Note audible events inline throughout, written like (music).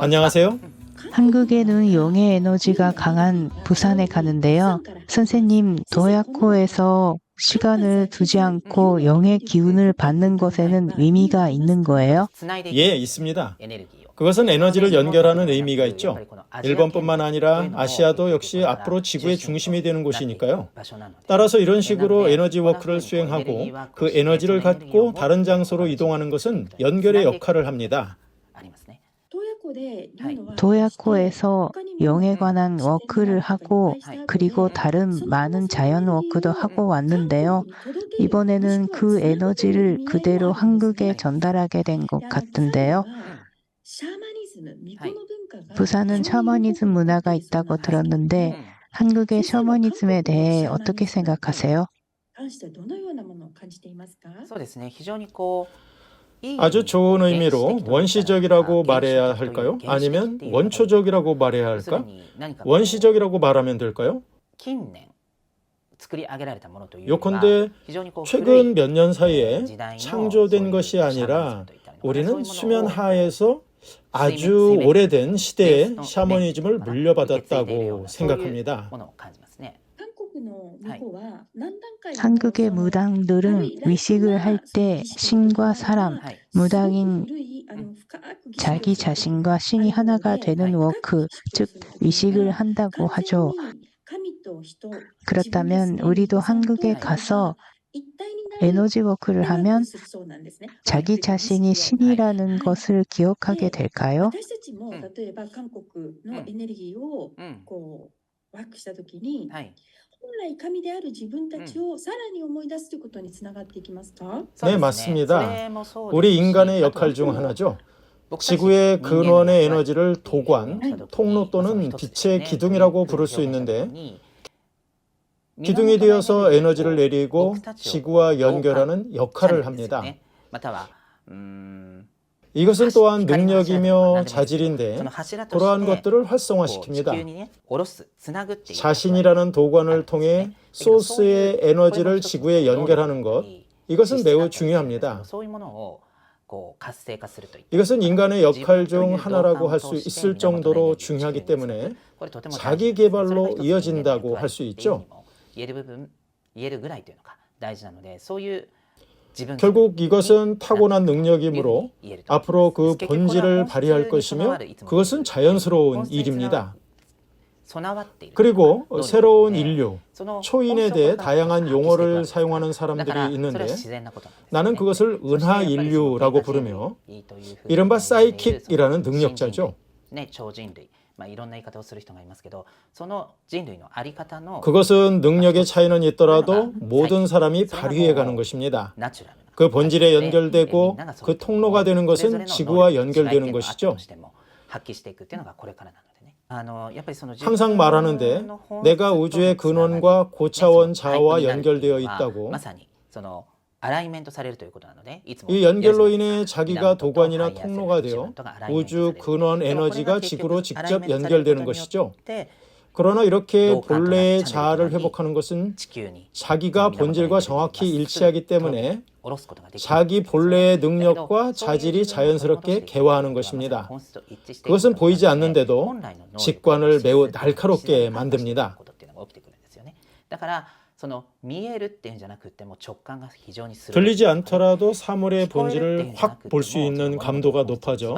안녕하세요. 한국에는 용의 에너지가 강한 부산에 가는데요. 선생님, 도야코에서 시간을 두지 않고 영의 기운을 받는 것에는 의미가 있는 거예요? 예, 있습니다. 그것은 에너지를 연결하는 의미가 있죠. 일본뿐만 아니라 아시아도 역시 앞으로 지구의 중심이 되는 곳이니까요. 따라서 이런 식으로 에너지 워크를 수행하고 그 에너지를 갖고 다른 장소로 이동하는 것은 연결의 역할을 합니다. 도야코에서 영에 관한 워크를 하고 그리고 다른 많은 자연 워크도 하고 왔는데요. 이번에는 그 에너지를 그대로 한국에 전달하게 된 것 같은데요. 부산은 셔머니즘 문화가 있다고 들었는데 한국의 셔머니즘에 대해 어떻게 생각하세요? そうですね。非常にこう 아주 좋은 의미로 원시적이라고 말해야 할까요? 아니면 원초적이라고 말해야 할까? 원시적이라고 말하면 될까요? 요컨대 최근 몇 년 사이에 창조된 것이 아니라 우리는 수면 하에서 아주 오래된 시대의 샤머니즘을 물려받았다고 생각합니다. ものを感じますね。 한국의 무당들은 의식을 할 때 신과 사람, はい。 무당인 자기 자신과 신이 하나가 되는 워크, 즉 의식을 한다고 하죠. 그렇다면 우리도 한국에 가서 에너지 워크를 하면 자기 자신이 신이라는 것을 기억하게 될까요? 私たちもうん例えば韓国のエネルギーをうん。こうワークしたときにはい。 本来神である自分たちをさらに思い出すということにつながっていきますか、 そうですね 맞습니다. それもそうですし 우리 인간의 あとは 역할 중 하나죠. 僕たち 지구의 人間の 근원의 役割 에너지를 っていう 도관, のをした時に 통로 또는 その一つです 빛의 ね 기둥이라고 空 부를 気 수 を表現した 있는데 時に 기둥이 되어서 에너지를 源 내리고 僕たちを 지구와 연결하는 チャ 역할을 ネルですよ 합니다. 이것은 또한 능력이며 자질인데 그러한 것들을 활성화시킵니다. 자신이라는 도관을 통해 소스의 에너지를 지구에 연결하는 것 이것은 매우 중요합니다. 이것은 인간의 역할 중 하나라고 할 수 있을 정도로 중요하기 때문에 자기 개발로 이어진다고 할 수 있죠. 결국 이것은 타고난 능력이므로 앞으로 그 본질을 발휘할 것이며 그것은 자연스러운 일입니다. 그리고 새로운 인류, 초인에 대해 다양한 용어를 사용하는 사람들이 있는데 나는 그것을 은하 인류라고 부르며 이른바 사이킥이라는 능력자죠. ね、超人類、まあ、いろんな言い方をする人がいますけどその人類のあり方の 그것은 능력의 차이는 있더라도 모든 사람이 발휘해 가는 것입니다. ナチュラルな 그 본질에 연결되고 みんながそう 그 통로가 되는 それぞれ 것은 の 지구와 能力 연결되는 違いっていうのがあった 것이죠. としても発揮していくっていうのがこれからなのでね。あのやっぱりその 항상 말하는데 내가 우주의 근원과 고차원 자아와 연결되어 있다고 まさにその アライメントされるということなのでいつも 이 연결로 言えるじゃない 인해 ですか 자기가 源と 도관이나 ハイヤーセルフ 통로가 自 되어 分とがアライメントされ 우주 る 근원 でもこれが 에너지가 結局 지구로 アライ 직접 メントされる 연결되는 ことによ 것이죠. って 그러나 이렇게 또 본래의 강한 자아를 찬양이 회복하는 것은 地球に 자기가 본질과 정확히 일치하기 때문에 下ろすことができる 자기 본래의 だけど 능력과 そういう 자질이 自分を 자연스럽게 取り戻していく 개화하는 ことはまさに 것입니다. 本質と一致していく 그것은 ことに 보이지 なるので 않는데도 本来の能力 직관을 매우 自然と 날카롭게 自然と 만듭니다. ことっていうのが起きてくるんですよねだからその見えるっていうんじゃなくても直感が非常に鋭い 들리지 않더라도 사물의 본질을 확 볼 수 있는 감도가 높아져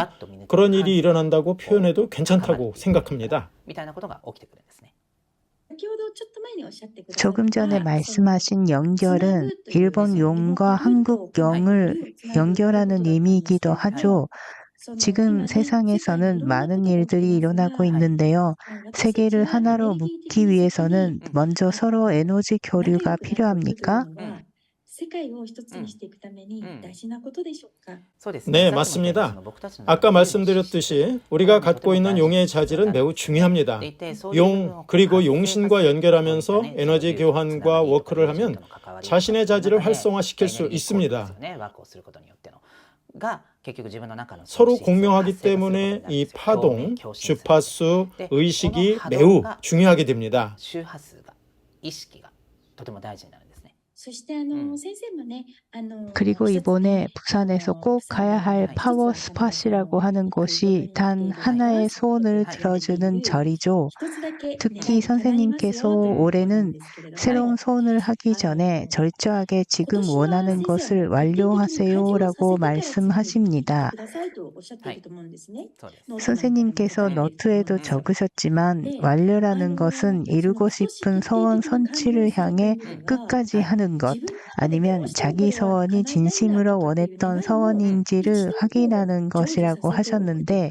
그런 일이 일어난다고 표현해도 괜찮다고 생각합니다. みたいなことが起きてくるんですね先ほどちょっと前におっしゃってくださった 조금 전에 말씀하신 연결은 일본 용과 한국 용을 연결하는 의미이기도 하죠. 지금 세상에서는 많은 일들이 일어나고 있는데요. 세계를 하나로 묶기 위해서는 먼저 서로 에너지 교류가 필요합니까? 음. 네, 음. 맞습니다. 아까 말씀드렸듯이 우리가 갖고 있는 용의 자질은 매우 중요합니다. 용, 음. 그리고 용신과 연결하면서 에너지 교환과 워크를 하면 자신의 자질을 활성화시킬 수 있습니다. 서로 공명하기 때문에 이 파동, 주파수, 의식이 매우 중요하게 됩니다. 음. 그리고 이번에 부산에서 꼭 가야 할 파워 스팟이라고 하는 곳이 단 하나의 소원을 들어주는 절이죠. 특히 선생님께서 올해는 새로운 소원을 하기 전에 절저하게 지금 원하는 것을 완료하세요라고 말씀하십니다. 네. 선생님께서 너트에도 적으셨지만 완료라는 것은 이루고 싶은 소원 선취를 향해 끝까지 하는 것 아니면 자기 서원이 진심으로 원했던 서원인지를 확인하는 것이라고 하셨는데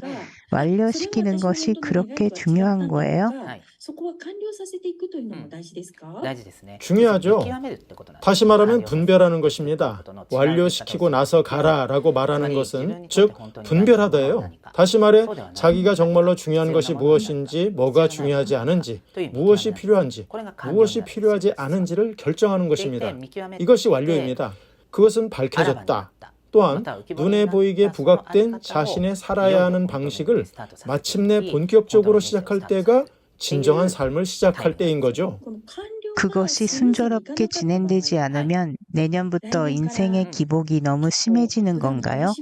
완료시키는 것이 그렇게 중요한 거예요? はい。そこは完了させていくというのも大事ですか、大事ですね。 중요하죠. 見極めるってことなんです 다시 말하면 完了させる 분별하는 것입니다. 완료시키고 나서 가라라고 말하는 것은 즉 분별하다예요. 다시 말해 자기가 정말로 중요한 것이 무엇인지, 뭐가 중요하지 않은지, 무엇이 필요한지, 무엇이 필요하지 않은지를 결정하는 것입니다. 이것이 완료입니다. 그것은 밝혀졌다. 또한 눈에 보이게 부각된 자신의 살아야 하는 방식을 마침내 본격적으로 시작할 때가 진정한 삶을 시작할 때인 거죠. 그것이 순조롭게 진행되지 않으면 내년부터 인생의 기복이 너무 심해지는 건가요?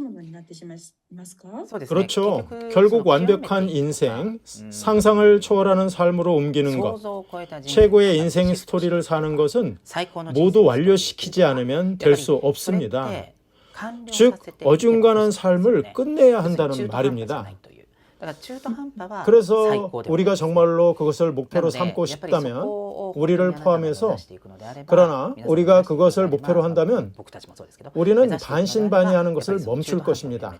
그렇죠. 그렇죠. 결국 완벽한 인생, 상상을 초월하는 삶으로 옮기는 것, 최고의 인생 스토리를 사는 것은 모두 완료시키지 않으면 될 수 없습니다. 즉, 어중간한 삶을 끝내야 한다는 말입니다. 그래서 우리가 정말로 그것을 목표로 삼고 싶다면 우리를 포함해서 그러나 우리가 그것을 목표로 한다면 우리는 반신반의하는 것을 멈출 것입니다.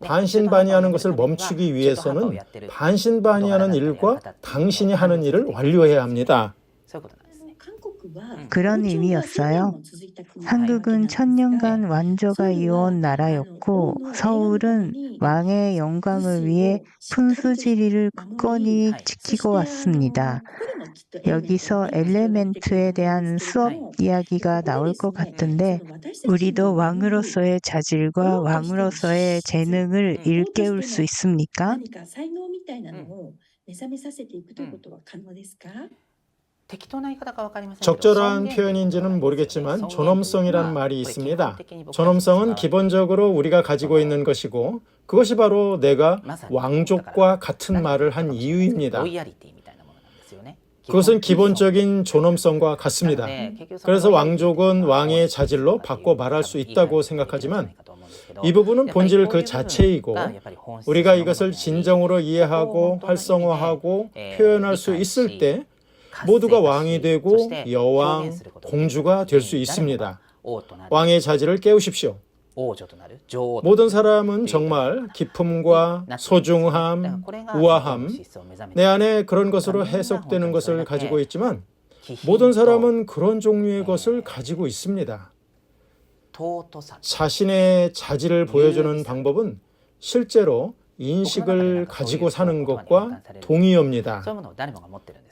반신반의하는 것을 멈추기 위해서는 반신반의하는 일과 당신이 하는 일을 완료해야 합니다. 그런 의미였어요. 한국은 천년간 왕조가 이어온 나라였고 서울은 왕의 영광을 위해 푼수지리를 굳건히 지키고 왔습니다. 여기서 엘레멘트에 대한 수업 이야기가 나올 것 같은데 우리도 왕으로서의 자질과 왕으로서의 재능을 일깨울 수 있습니까? 何か才能みたいなのを目覚めさせていくということは可能ですか、適当な言い方かわかりませんけど 적절한 표현인지는 모르겠지만 존엄성이란 말이 있습니다. 존엄성은 기본적으로 우리가 가지고 있는 것이고 그것이 바로 내가 왕족과 같은 말을 한 이유입니다. 그것은 기본적인 존엄성과 같습니다. 그래서 왕족은 왕의 자질로 바꿔 말할 수 있다고 생각하지만 이 부분은 본질 그 자체이고 우리가 이것을 진정으로 이해하고 활성화하고 표현할 수 있을 때 모두가 왕이 되고 여왕, 공주가 될 수 있습니다. 왕의 자질을 깨우십시오. 모든 사람은 정말 기품과 소중함, 우아함, 내 안에 그런 것으로 해석되는 것을 가지고 있지만 모든 사람은 그런 종류의 것을 가지고 있습니다. 자신의 자질을 보여주는 방법은 실제로 인식을 가지고 사는 것과 동의합니다. そういうものを誰もが持ってるん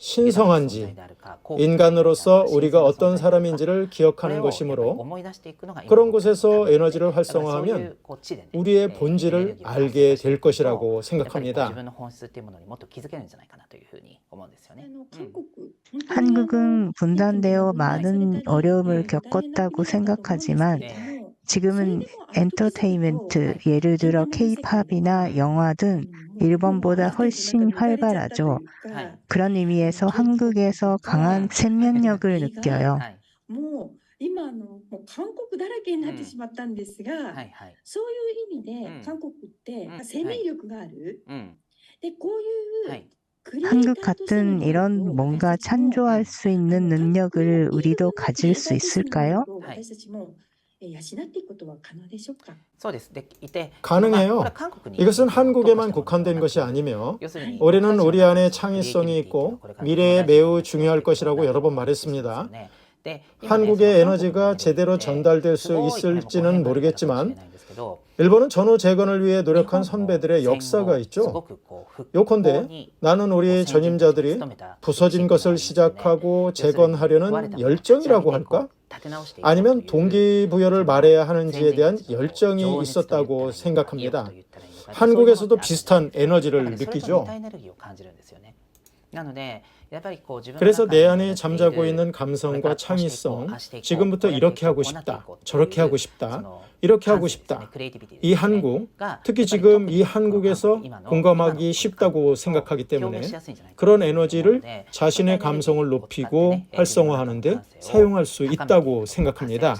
신성한지 인간으로서 우리가 어떤 사람인지를 기억하는 것이므로 그런 곳에서 에너지를 활성화하면 우리의 본질을 알게 될 것이라고 생각합니다. 한국은 분단되어 많은 어려움을 겪었다고 생각하지만 지금은 엔터테인먼트, 예를 들어 케이팝이나 영화 등 일본보다 훨씬 활발하죠. 네. 그런 의미에서 한국에서 강한 생명력을 느껴요. はいもう今あのもう韓国だらけになってしまったんですが、はいはい。そういう意味でうん韓国ってうん生命力がある、うん。でこういう、はい。 한국 같은 이런 뭔가 창조할 수 있는 능력을 우리도 가질 수 있을까요? 私たちもえ養っていくことは可能でしょうか。そうです。でいて 가능해요. まあこれは韓国に 이것은 한국에만 국한된 것이 아니며 要するに 우리는 우리 안에 창의성이 있고 미래에 매우 중요할 것이라고 여러 번 말했습니다. 한국의 에너지가 제대로 전달될 수 있을지는 모르겠지만 일본은 전후 재건을 위해 노력한 선배들의 역사가 있죠. 요컨대 나는 우리 전임자들이 부서진 것을 시작하고 재건하려는 열정이라고 할까? 아니면 동기부여를 말해야 하는지에 대한 열정이 있었다고 생각합니다. 한국에서도 비슷한 에너지를 느끼죠. 그래서 내 안에 잠자고 있는 감성과 창의성, 지금부터 이렇게 하고 싶다, 저렇게 하고 싶다, 이렇게 하고 싶다. 이 한국, 특히 지금 이 한국에서 공감하기 쉽다고 생각하기 때문에 그런 에너지를 자신의 감성을 높이고 활성화하는데 사용할 수 있다고 생각합니다.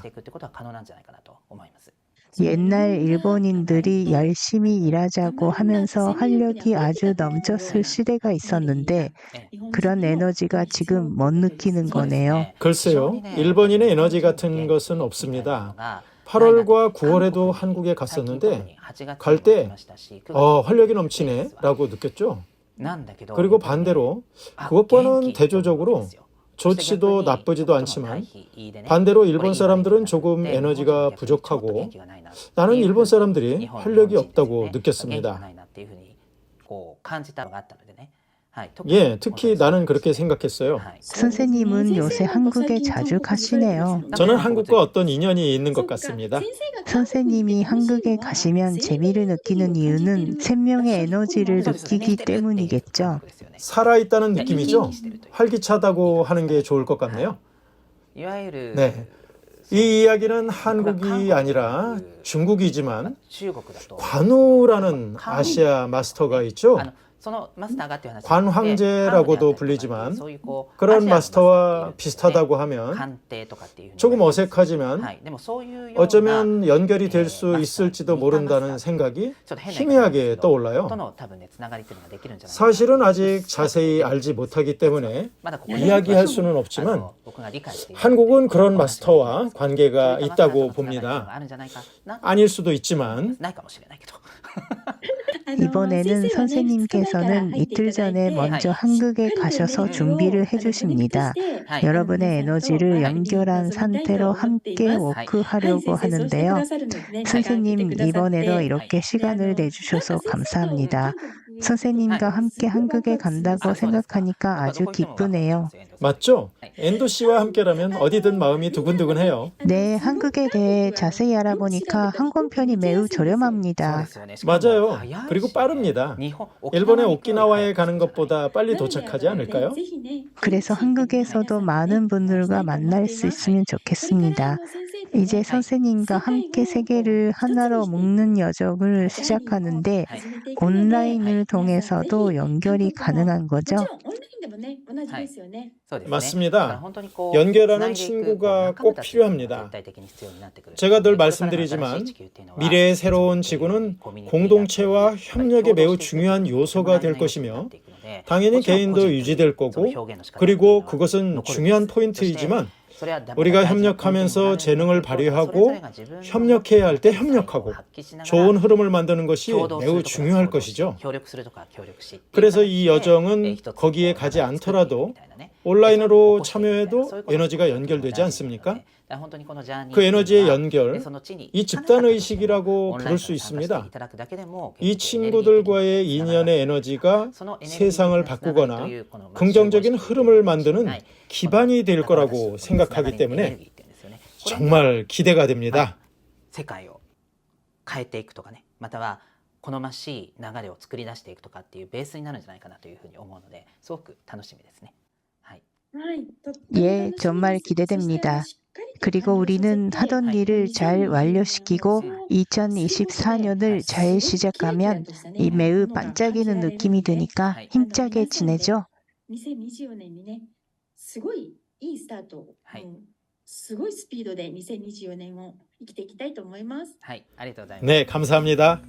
옛날 일본인들이 열심히 일하자고 하면서 활력이 아주 넘쳤을 시대가 있었는데 그런 에너지가 지금 못 느끼는 거네요. 글쎄요, 일본인의 에너지 같은 것은 없습니다. 8월과 9월에도 한국에 갔었는데 갈 때 어, 활력이 넘치네 라고 느꼈죠. 그리고 반대로 그것과는 대조적으로 좋지도 나쁘지도 않지만 반대로 일본 사람들은 조금 에너지가 부족하고 나는 일본 사람들이 활력이 없다고 느꼈습니다. 예, 특히 나는 그렇게 생각했어요. 선생님은 요새 한국에 자주 가시네요. 저는 한국과 어떤 인연이 있는 것 같습니다. 선생님이 한국에 가시면 재미를 느끼는 이유는 생명의 에너지를 느끼기 때문이겠죠. 살아있다는 느낌이죠. 활기차다고 하는 게 좋을 것 같네요. 네. 이 이야기는 한국이 아니라 중국이지만 관우라는 아시아 마스터가 있죠. 관 황제라고도 불리지만 그런 마스터와 비슷하다고 하면 조금 어색하지만 어쩌면 연결이 될 수 있을지도 모른다는 생각이 희미하게 떠올라요. 사실은 아직 자세히 알지 못하기 때문에 이야기할 수는 없지만 한국은 그런 마스터와 관계가 있다고 봅니다. 아닐 수도 있지만 (laughs) 이번에는 선생님께서는 이틀 전에 먼저 한국에 가셔서 준비를 해주십니다. 여러분의 에너지를 연결한 상태로 함께 워크하려고 하는데요. 선생님, 이번에도 이렇게 시간을 내주셔서 감사합니다. 선생님과 함께 한국에 간다고 생각하니까 아주 기쁘네요. 맞죠? 엔도 씨와 함께라면 어디든 마음이 두근두근해요. 네, 한국에 대해 자세히 알아보니까 항공편이 매우 저렴합니다. 맞아요. 그리고 빠릅니다. 일본의 오키나와에 가는 것보다 빨리 도착하지 않을까요? 그래서 한국에서도 많은 분들과 만날 수 있으면 좋겠습니다. 이제 선생님과 함께 세계를 하나로 묶는 여정을 시작하는데 온라인을 통해서도 연결이 가능한 거죠? 맞습니다. 연결하는 친구가 꼭 필요합니다. 제가 늘 말씀드리지만 미래의 새로운 지구는 공동체와 협력에 매우 중요한 요소가 될 것이며 당연히 개인도 유지될 거고 그리고 그것은 중요한 포인트이지만 우리가 협력하면서 재능을 발휘하고 협력해야 할 때 협력하고 좋은 흐름을 만드는 것이 매우 중요할 것이죠. 그래서 이 여정은 거기에 가지 않더라도 온라인으로 참여해도 에너지가 연결되지 않습니까? 그 에너지의 연결, 이 집단 의식이라고 부를 수 있습니다. 이 친구들과의 인연의 에너지가 세상을 바꾸거나 긍정적인 흐름을 만드는 기반이 될 거라고 생각하기 때문에 정말 기대가 됩니다. 世界を変えていくとかねまたは好ましい流れを作り出していくとかっていうベースになるんじゃないかなというふうに思うのですごく楽しみですね。はい、 예, 정말 기대됩니다. 그리고 우리는 하던 일을 잘 완료시키고 2024년을 잘 시작하면 이 매우 반짝이는 느낌이 드니까 힘차게 지내죠. 2024年にね、すごいいいスタートを、はいうんすごいスピードで2024年を生きていきたいと思います。はい、ありがとうございます。 네, 감사합니다.